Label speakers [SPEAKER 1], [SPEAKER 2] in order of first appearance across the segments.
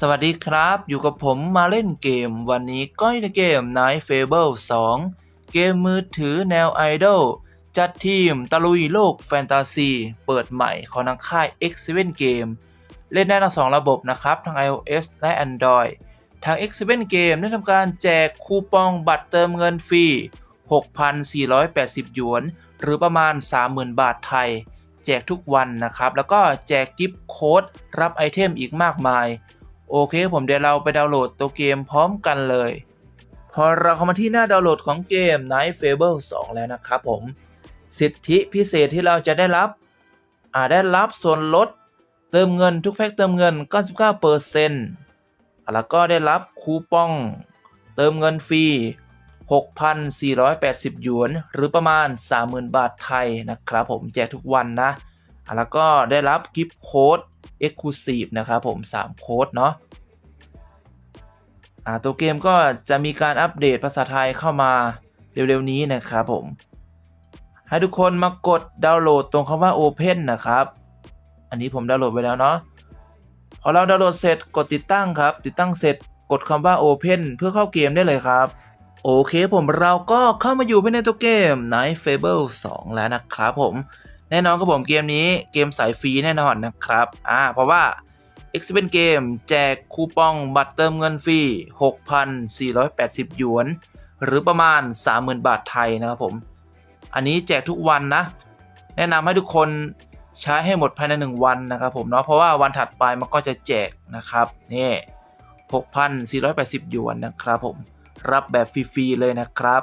[SPEAKER 1] สวัสดีครับ อยู่กับผมมาเล่นเกม วันนี้ก็อยในเกม Night Fable 2 เกมมือถือแนวไอดอลจัดทีมตะลุยโลกแฟนตาซี เปิดใหม่ของทางค่าย X7 Game เล่นได้ทั้งสองระบบนะครับ ทั้ง iOS และ Android ทาง X7 Game ได้ทำการแจกคูปองบัตรเติมเงินฟรี 6,480 หยวน หรือประมาณ 30,000 บาทไทย แจกทุกวันนะครับ แล้วก็แจกกิฟต์โค้ดรับไอเทมอีกมากมาย โอเคผมเดี๋ยวเราไปดาวน์โหลดตัวเกมพร้อมกันเลย พอเราเข้ามาที่หน้าดาวน์โหลดของเกม Night Fable 2 แล้วนะครับผม สิทธิพิเศษที่เราจะได้รับอ่าได้รับส่วนลดเติมเงินทุกแพ็คเติมเงิน 99%แล้วก็ได้รับคูปอง เติมเงินฟรี 6,480 หยวน หรือประมาณ 30,000 บาทไทยนะครับผมแจกทุกวันนะอะ แล้วก็ได้รับกิฟต์โค้ด Exclusive นะครับผม 3 โค้ดเนาะตัวเกมก็จะมีการอัปเดตภาษาไทยเข้ามาเร็วๆนี้นะครับผม ให้ทุกคนมากดดาวน์โหลดตรงคำว่า Open นะครับ อันนี้ผมดาวน์โหลดไว้แล้วเนาะพอเราดาวน์โหลดเสร็จกดติดตั้งครับ ติดตั้งเสร็จกดคำว่า Open เพื่อเข้าเกมได้เลยครับ โอเคผมเราก็เข้ามาอยู่ภายในตัวเกม Night Fable 2 แล้วนะครับผม แน่นอนครับผมเกมนี้เกมสายฟรีแน่นอนนะครับอ่าเพราะว่า x p e n Game แจกคูปองบัตรเติมเงินฟรี 6,480 หยวน หรือประมาณ 30,000 บาทไทยนะครับผม อันนี้แจกทุกวันนะ แนะนำให้ทุกคนใช้ให้หมดภายใน 1 วันนะครับผมเนาะเพราะว่าวันถัดไปมันก็จะแจกนะครับนี่6,480 หยวนนะครับผม รับแบบฟรี ๆ เลยนะครับ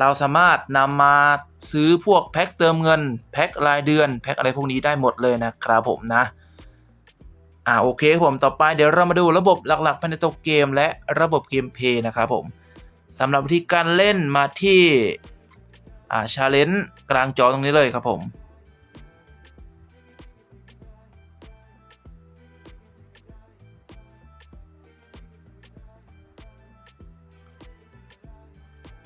[SPEAKER 1] เราสามารถนำมาซื้อพวกแพ็คเติมเงิน แพ็ครายเดือน แพ็คอะไรพวกนี้ได้หมดเลยนะครับผมนะอ่าโอเคผมต่อไปเดี๋ยวเรามาดูระบบหลักๆภายในตัวเกม และระบบเกมเพย์นะครับผมสำหรับวิธีการเล่นมาที่อ่าชาเลนจ์กลางจอตรงนี้เลยครับผม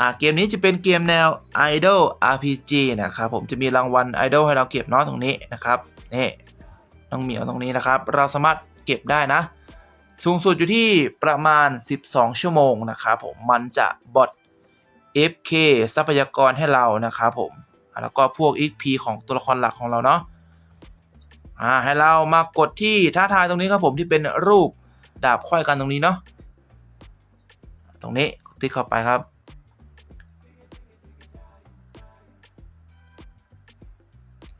[SPEAKER 1] อ่าเกมนี้จะเป็นเกมแนว Idol RPG นะครับผมจะมีรางวัล Idol ให้เราเก็บเนาะตรงนี้นะครับนี่ต้องเหมียวตรงนี้นะครับ เราสามารถเก็บได้นะ สูงสุดอยู่ที่ประมาณ 12 ชั่วโมงนะครับผมมันจะบอท FK ทรัพยากรให้เรานะครับผมแล้วก็พวก XP ของตัวละครหลักของเราเนาะอ่าให้เรามากดที่ท้าทายตรงนี้ครับผมที่เป็นรูปดาบค่อยกันตรงนี้เนาะตรงนี้ติ๊กเข้าไปครับ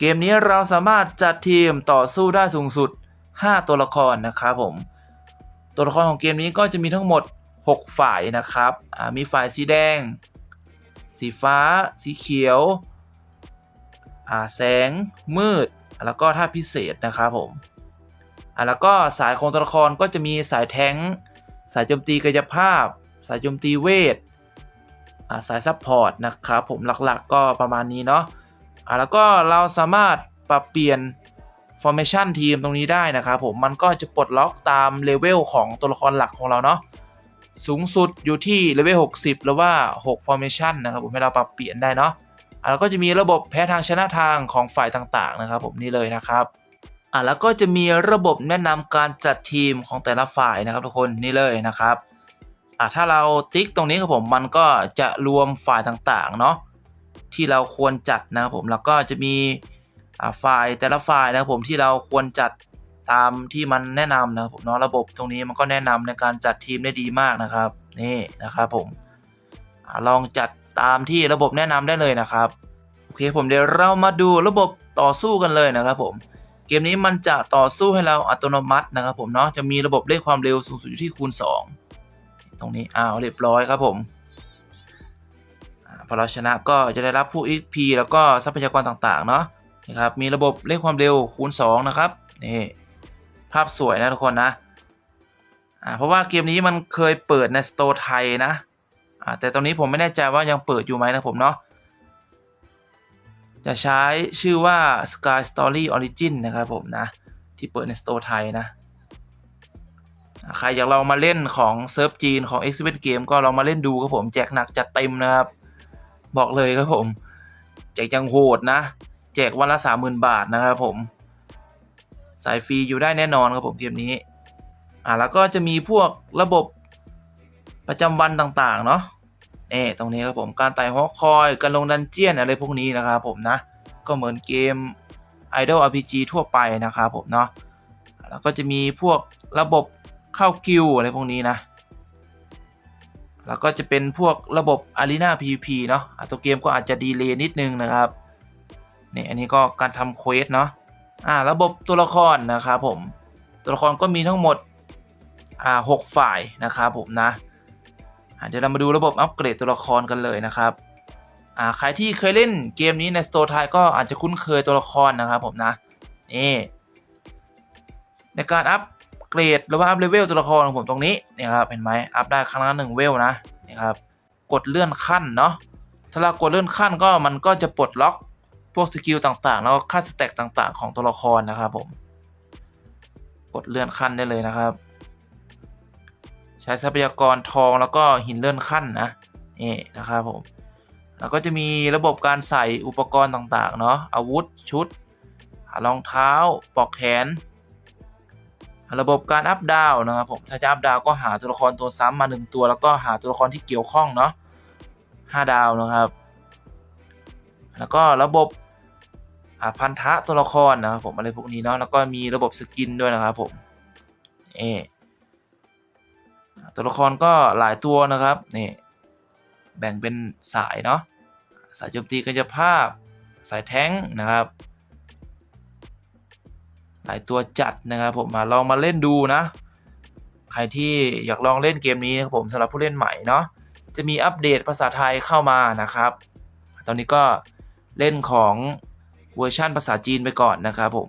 [SPEAKER 1] เกมนี้เราสามารถจัดทีมต่อสู้ได้สูงสุด 5 ตัวละครนะครับผม ตัวละครของเกมนี้ก็จะมีทั้งหมด 6 ฝ่ายนะครับอ่ามีฝ่ายสีแดง สีฟ้า สีเขียวอ่าแสงมืด แล้วก็ท่าพิเศษนะครับผมอ่าแล้วก็สายของตัวละครก็จะมีสายแท้ง สายโจมตีกายภาพ สายโจมตีเวทอ่าสายซัพพอร์ตนะครับผมหลักๆก็ประมาณนี้เนาะ อะแล้วก็เราสามารถปรับเปลี่ยน formation ทีมตรงนี้ได้นะครับผมมันก็จะปลดล็อกตามเลเวลของตัวละครหลักของเราเนาะสูงสุดอยู่ที่เลเวล60 หรือว่า 6 formation นะครับผมให้เราปรับเปลี่ยนได้เนาะแล้วก็จะมีระบบแพ้ทางชนะทางของฝ่ายต่างๆนะครับผมนี่เลยนะครับอะแล้วก็จะมีระบบแนะนำการจัดทีมของแต่ละฝ่ายนะครับทุกคนนี่เลยนะครับอะถ้าเราติ๊กตรงนี้ครับผมมันก็จะรวมฝ่ายต่างๆเนาะ ที่เราควรจัดนะครับผมแล้วก็จะมีไฟล์แต่ละไฟล์นะครับผมที่เราควรจัดตามที่มันแนะนำนะครับผมเนาะระบบตรงนี้มันก็แนะนำในการจัดทีมได้ดีมากนะครับนี่นะครับผมลองจัดตามที่ระบบแนะนำได้เลยนะครับโอเคผมเดี๋ยวเรามาดูระบบต่อสู้กันเลยนะครับผมเกมนี้มันจะต่อสู้ให้เราอัตโนมัตินะครับผมเนาะจะมีระบบเร่งความเร็วสูงสุดอยู่ที่คูณ 2 ตรงนี้อ้าวเรียบร้อยครับผม อาพอเราชนะก็จะได้รับผู้ XP แล้วก็ทรัพยากรต่างๆเนาะนี่ครับมีระบบเร่งความเร็วคูณ 2 นะครับนี่ภาพสวยนะทุกคนนะอ่าเพราะว่าเกมนี้มันเคยเปิดในสโตร์ไทยนะอ่าแต่ตอนนี้ผมไม่แน่ใจว่ายังเปิดอยู่ไหมนะผมเนาะจะใช้ชื่อว่า Sky Story Origin นะครับผมนะ ที่เปิดในสโตร์ไทยนะ ใครอยากลองมาเล่นของเซิร์ฟจีนของ x อ Game ก็ลองมาเล่นดูครับผมแจกหนักจัดเต็มนะครับ บอกเลยครับผม แจกยังโหดนะ แจกวันละ30,000บาทนะครับผม สายฟรีอยู่ได้แน่นอนครับผมเกมนี้ อ่าแล้วก็จะมีพวกระบบประจำวันต่างๆ เนาะนี่ตรงนี้ครับผมการไต่ฮอคอย การลงดันเจียนอะไรพวกนี้นะครับผมนะ ก็เหมือนเกม Idol RPG ทั่วไปนะครับผมเนาะแล้วก็จะมีพวกระบบเข้ากิวอะไรพวกนี้นะ แล้วก็จะเป็นพวกระบบ Arena PVP เนาะะตัวเกมก็อาจจะดีเลย์นิดนึงนะครับนี่อันนี้ก็การทำเควสเนาะอ่าระบบตัวละครนะครับผมตัวละครก็มีทั้งหมดอ่าหกฝ่ายนะครับผมนะะเดี๋ยวเรามาดูระบบอัปเกรดตัวละครกันเลยนะครับอ่าใครที่เคยเล่นเกมนี้ในสโตร์ไทยก็อาจจะคุ้นเคยตัวละครนะครับผมนะนี่ในการอัป เกรดหรือว่าอัพเลเวลตัวละครของผมตรงนี้นี่ครับเห็นไหมอัพได้ครั้งละหนึ่งเวลนะนี่ครับกดเลื่อนขั้นเนาะถ้าเรากดเลื่อนขั้นก็มันก็จะปลดล็อกพวกสกิลต่างๆ แล้วก็ค่าสเต็กต่างๆ ของตัวละครนะครับผม กดเลื่อนขั้นได้เลยนะครับ ใช้ทรัพยากรทองแล้วก็หินเลื่อนขั้นนะนี่นะครับผมแล้วก็จะมีระบบการใส่อุปกรณ์ต่างๆเนาะอาวุธชุดรองเท้าปลอกแขน ระบบการอัพดาวนะครับผมถ้าจะอัพดาวก็หาตัวละครตัวซ้ำมาหนึ่งตัว แล้วก็หาตัวละครที่เกี่ยวข้องเนาะห้าดาวนะครับ แล้วก็ระบบอ่าพันธะตัวละครนะครับผมอะไรพวกนี้เนาะแล้วก็มีระบบสกินด้วยนะครับผมเอตัวละครก็หลายตัวนะครับนี่แบ่งเป็นสายเนาะสายโจมตีกายภาพ สายแท้งนะครับ หลายตัวจัดนะครับผมมาลองมาเล่นดูนะ ใครที่อยากลองเล่นเกมนี้นะครับผมสำหรับผู้เล่นใหม่เนาะจะมีอัปเดตภาษาไทยเข้ามานะครับ ตอนนี้ก็เล่นของเวอร์ชั่นภาษาจีนไปก่อนนะครับผม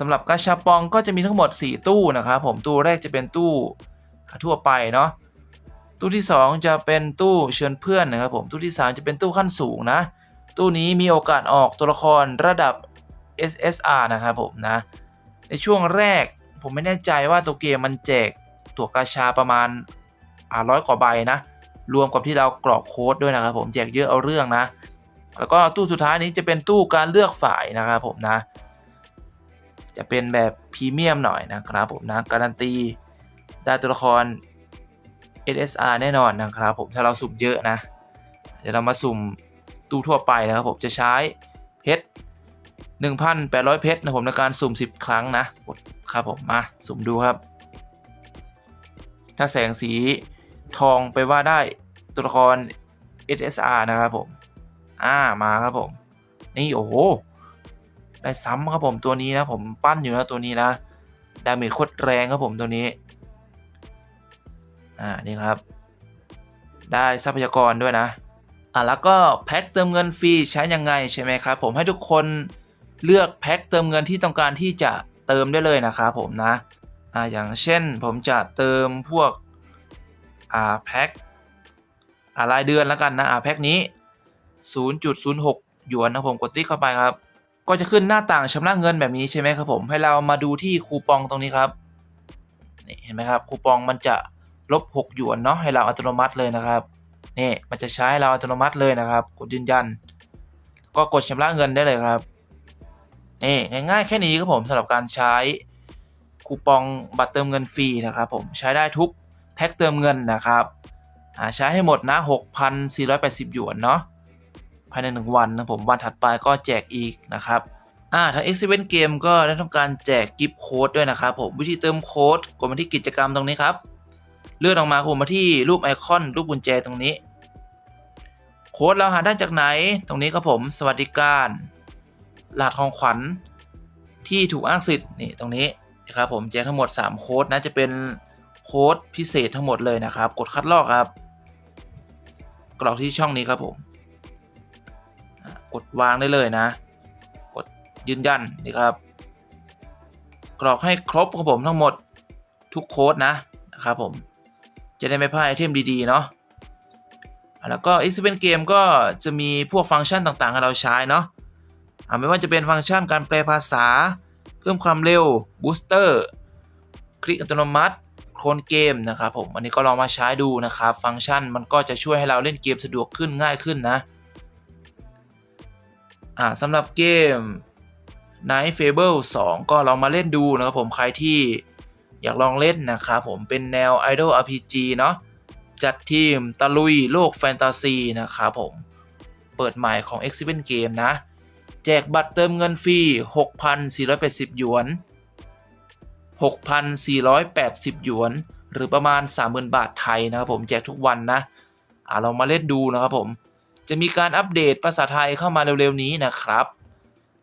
[SPEAKER 1] สำหรับกาชาปองก็จะมีทั้งหมด 4 ตู้นะครับผมตู้แรกจะเป็นตู้ทั่วไปเนาะตู้ที่ 2 จะเป็นตู้เชิญเพื่อนนะครับผมตู้ที่ 3 จะเป็นตู้ขั้นสูงนะ ตู้นี้มีโอกาสออกตัวละครระดับ SSR นะครับผมนะ ในช่วงแรกผมไม่แน่ใจว่าตัวเกมมันแจกตัวกาชาประมาณอ่าร้อยกว่าใบนะ รวมกับที่เรากรอกโค้ดด้วยนะครับผมแจกเยอะเอาเรื่องนะ แล้วก็ตู้สุดท้ายนี้จะเป็นตู้การเลือกฝ่ายนะครับผมนะ จะเป็นแบบพรีเมียมหน่อยนะครับผมนะการันตีได้ตัวละคร SSR แน่นอนนะครับผมถ้าเราสุ่มเยอะนะ เดี๋ยวเรามาสุ่มตู้ทั่วไปนะครับผมจะใช้เพชร 1,800 เพชรนะผมในการสุ่ม 10 ครั้งนะกดครับผมมาสุ่มดูครับ ถ้าแสงสีทองไปว่าได้ตัวละคร SSR นะครับผมอ่ามาครับผม นี่โอ้โหได้ซ้ำครับผมตัวนี้นะผมปั้นอยู่นะตัวนี้นะดาเมจโคตรแรงครับผมตัวนี้ อ่า นี่ครับ ได้ทรัพยากรด้วยนะ อ่าแล้วก็แพ็คเติมเงินฟรีใช้ยังไงใช่ไหมครับ ผมให้ทุกคน เลือกแพ็คเติมเงินที่ต้องการที่จะเติมได้เลยนะครับผมนะอ่าอย่างเช่นผมจะเติมพวกอ่าแพ็คอ่ารายเดือนแล้วกันนะอ่าแพ็คนี้ 0.06 หยวนนะผมกดติ๊กเข้าไปครับ ก็จะขึ้นหน้าต่างชำระเงินแบบนี้ใช่ไหมครับผมให้เรามาดูที่คูปองตรงนี้ครับนี่เห็นไหมครับคูปองมันจะลบ 6 หยวนเนาะให้เราอัตโนมัติเลยนะครับนี่มันจะใช้เราอัตโนมัติเลยนะครับ กดยืนยัน ก็กดชำระเงินได้เลยครับ นี่ง่ายๆแค่นี้ครับผมสำหรับการใช้คูปองบัตรเติมเงินฟรีนะครับผมใช้ได้ทุกแพ็คเติมเงินนะครับใช้ให้หมดนะ 6,480 หยวนเนาะภายใน 1 วันนะผมวันถัดไปก็แจกอีกนะครับอ่าทาง x อ Game Game ก็ได้ทำการแจกกิฟต์โค้ดด้วยนะครับผมวิธีเติมโค้ดกดมาที่กิจกรรมตรงนี้ครับ เลื่อนออกมาผมมาที่รูปไอคอนรูปกุญแจตรงนี้ โค้ดเราหาได้จากไหน ตรงนี้ครับผมสวัสดิการ รหัสของขวัญที่ถูกอ้างสิทธิ์นี่ตรงนี้นะครับผมแจกทั้งหมด 3 โค้ดนะจะเป็นโค้ดพิเศษทั้งหมดเลยนะครับ กดคัดลอกครับ กรอกที่ช่องนี้ครับผมกดวางได้เลยนะ กดยืนยันนี่ครับ กรอกให้ครบครับผมทั้งหมดทุกโค้ดนะนะครับผมจะได้ไม่พลาดไอเทมดีๆเนาะแล้วก็ X เป็นเกมก็จะมีพวกฟังก์ชันต่างๆ ให้เราใช้เนาะ ไม่ว่าจะเป็นฟังก์ชันการแปลภาษา เพิ่มความเร็วบูสเตอร์คลิกอัตโนมัติโคลนเกมนะครับผมอันนี้ก็ลองมาใช้ดูนะครับ ฟังก์ชันมันก็จะช่วยให้เราเล่นเกมสะดวกขึ้นง่ายขึ้นนะอ่าสำหรับเกม Night Fable 2 ก็ลองมาเล่นดูนะครับผมใครที่อยากลองเล่นนะครับผมเป็นแนว Idol RPG เนาะจัดทีมตะลุยโลกแฟนตาซีนะครับผมเปิดใหม่ของ x อ n Game นะ แจกบัตรเติมเงินฟรี 6,480 หยวน 6,480 หยวน หรือประมาณ 30,000 บาทไทยนะครับผมแจกทุกวันนะอ่าลองมาเล่นดูนะครับผม จะมีการอัปเดตภาษาไทยเข้ามาเร็วๆนี้นะครับ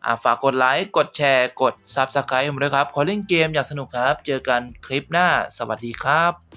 [SPEAKER 1] อ่าฝากกดไลค์ กดแชร์ กด Subscribe ผมด้วยครับ ขอเล่นเกมอยากสนุกครับ เจอกันคลิปหน้า สวัสดีครับ